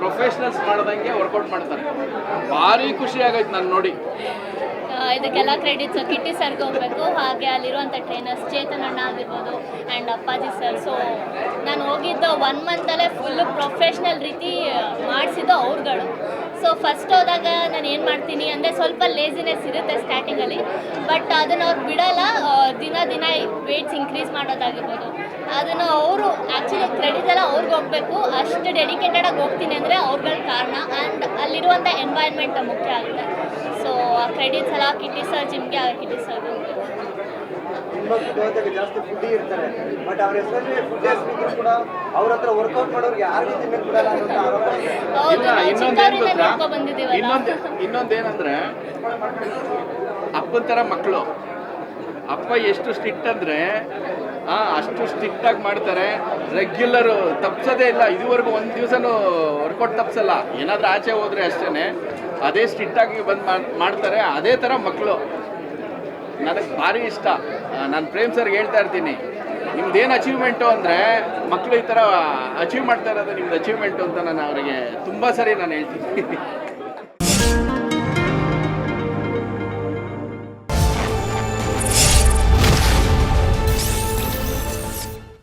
Professionals ಮಾಡ್ದಂಗೆ workout ಮಾಡ್ತಾರೆ. ಭಾರಿ ಖುಷಿ ಆಗೈತೆ ನಾನು ನೋಡಿ. ಇದಕ್ಕೆಲ್ಲ ಕ್ರೆಡಿಟ್ಸ್ ಕಿಟ್ಟಿ ಸರ್ಗೆ ಹೋಗ್ಬೇಕು. ಹಾಗೆ ಅಲ್ಲಿರುವಂಥ ಟ್ರೈನರ್ಸ್ ಚೇತನ್ ಅಣ್ಣ ಆಗಿರ್ಬೋದು ಆ್ಯಂಡ್ ಅಪ್ಪಾಜಿ ಸರ್ ಸೊ ನಾನು ಹೋಗಿದ್ದ ಒನ್ ಮಂತಲ್ಲೇ ಫುಲ್ಲು ಪ್ರೊಫೆಷ್ನಲ್ ರೀತಿ ಮಾಡಿಸಿದ್ದು ಅವ್ರುಗಳು. ಸೊ ಫಸ್ಟ್ ಹೋದಾಗ ನಾನು ಏನು ಮಾಡ್ತೀನಿ ಅಂದರೆ ಸ್ವಲ್ಪ ಲೇಸಿನೆಸ್ ಇರುತ್ತೆ ಸ್ಟಾರ್ಟಿಂಗಲ್ಲಿ ಬಟ್ ಅದನ್ನು ಅವ್ರು ಬಿಡಲ್ಲ ದಿನ ದಿನ ವೆಯ್ಟ್ಸ್ ಇನ್ಕ್ರೀಸ್ ಮಾಡೋದಾಗಿರ್ಬೋದು. ಅದನ್ನು ಅವರು ಆ್ಯಕ್ಚುಲಿ ಕ್ರೆಡಿಟ್ ಎಲ್ಲ ಅವ್ರಿಗೆ ಹೋಗಬೇಕು. ಅಷ್ಟು ಡೆಡಿಕೇಟೆಡಾಗಿ ಹೋಗ್ತೀನಿ ಅಂದರೆ ಅವ್ರುಗಳ ಕಾರಣ. ಆ್ಯಂಡ್ ಅಲ್ಲಿರುವಂಥ ಎನ್ವೈರ್ಮೆಂಟ್ ಮುಖ್ಯ ಆಗುತ್ತೆ. ಸೊ ಆ ಕ್ರೆಡಿಟ್ಸ್ ಎಲ್ಲ ಕಿಟ್ಟಿ ಸರ್ ಜಿಮ್ಗೆ ಕಿಟ್ಟಿ ಸರ್ ತುಂಬಾ ಫುಡ್ ಜಾಸ್ತಿ ಫುಡ್ ಇರ್ತಾರೆ. ಬಟ್ ಅವ್ರ ಹೆಸರಲ್ಲಿ ಫುಡ್ ಇದ್ರು ಕೂಡ ಅವ್ರ ಹತ್ರ ವರ್ಕೌಟ್ ಮಾಡೋರ್ಗೆ ಯಾರಿಗೂ ರೀತಿ ಬಿಡಲ್ಲ ಅನ್ನೋ ಆರೋಪ ಇಲ್ಲ ನಾವು ಇನ್ನೊಂದೇನು ಚಿಕ್ಕವರಿಂದ ಗೊತ್ತಾ? ಇನ್ನೊಂದು ಇನ್ನೊಂದೇನಂದ್ರೆ ಅಪ್ಪನ ಥರ ಮಕ್ಕಳು ಅಪ್ಪ ಎಷ್ಟು ಸ್ಟ್ರಿಕ್ಟ್ ಅಂದರೆ ಆ ಅಷ್ಟು ಸ್ಟ್ರಿಕ್ಟ್ ಆಗಿ ಮಾಡ್ತಾರೆ. ರೆಗ್ಯುಲರು ತಪ್ಸೋದೇ ಇಲ್ಲ. ಇದುವರೆಗೂ ಒಂದು ದಿವಸನೂ ವರ್ಕೌಟ್ ತಪ್ಸಲ್ಲ. ಏನಾದರೂ ಆಚೆ ಹೋದರೆ ಅಷ್ಟೇನೆ. ಅದೇ ಸ್ಟ್ರಿಕ್ಟ್ ಆಗಿ ಬಂದು ಮಾಡ್ತಾರೆ. ಅದೇ ಥರ ಮಕ್ಕಳು ನನಗೆ ಭಾರಿ ಇಷ್ಟ. ನಾನು ಪ್ರೇಮ್ ಸರ್ಗೆ ಹೇಳ್ತಾ ಇರ್ತೀನಿ. ನಿಮ್ದೇನು ಅಚೀವ್ಮೆಂಟು ಅಂದರೆ ಮಕ್ಕಳು ಈ ಥರ ಅಚೀವ್ ಮಾಡ್ತಾ ಇರೋದು ನಿಮ್ದು ಅಚೀವ್ಮೆಂಟು ಅಂತ ನಾನು ಅವರಿಗೆ ತುಂಬ ಸರಿ ನಾನು ಹೇಳ್ತೀನಿ.